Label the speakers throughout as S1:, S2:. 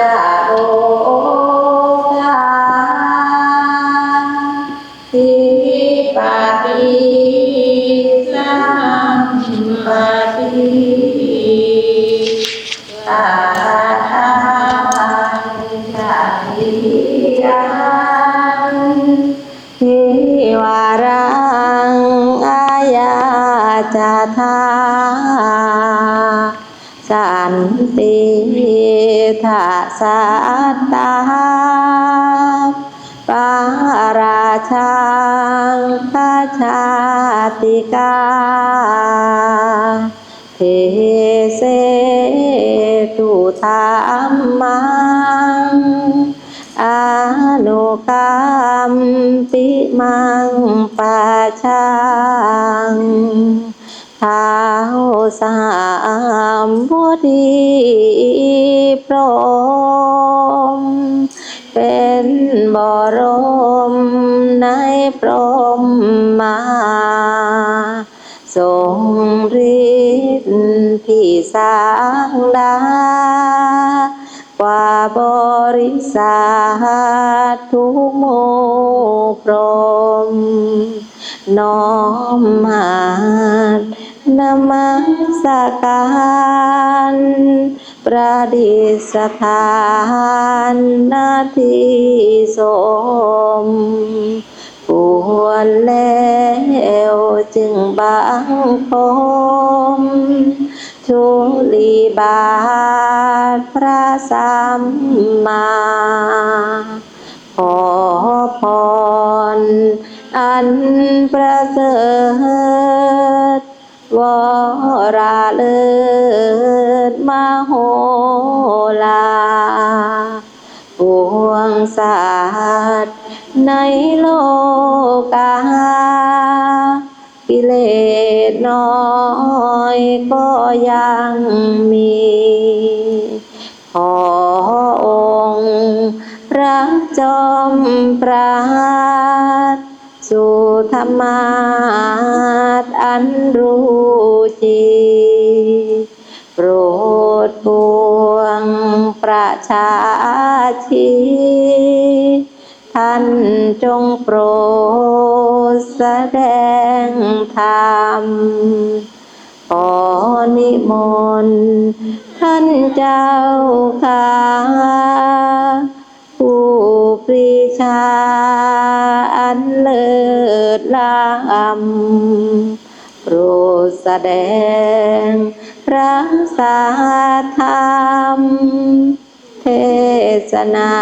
S1: จะโลกาทิปาติสัมปติตาทานจะทิยังทิวารังอายาจาทา สันติทาสัตตาปาราชังคาชาติกา เทเสตุธรรมังอนุกรรมปิมังปัจจัง ท้าวสามบุตรีพรหมเป็นบรมในพรหมมาทรงฤทธิ์ที่สร้างดากว่าบริษัททุกหมู่พรมน้อมมา นมัสการประดิษฐานนาทีสมควรแล้วจึงบังคมทุลีบาทพระสัมมาขอพรอันประเสริฐ วราเลิศมโหลาปวงสัตว์ในโลกากิเลสน้อยก็ยังมี ขอองค์พระจอมปราดสู่ธรร มาทอันรู้จริงโปรดปวงประชาชีท่านจงโปรดแสดงธรรมขอนิมนต์ท่านเจ้าค่ะผู้ปรีชา ศล้ำโปรดแสดงพระสาธรรม เทศนา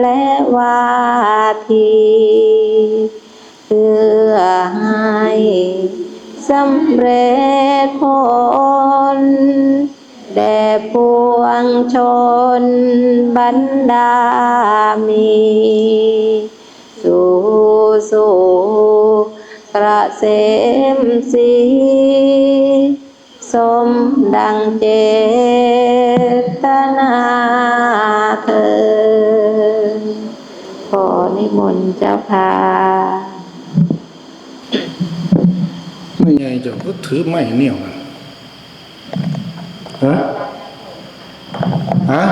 S1: และวาทีเพื่อให้สำเร็จผลแด่ปวงชนบรรดามี สู่กระเสมสีสมดังเจตนาเธอ ขอนิมนต์เจ้าค่ะ
S2: ไม่ใหญ่เจ้าก็ถือไม้เหนียวกันฮะ ฮะ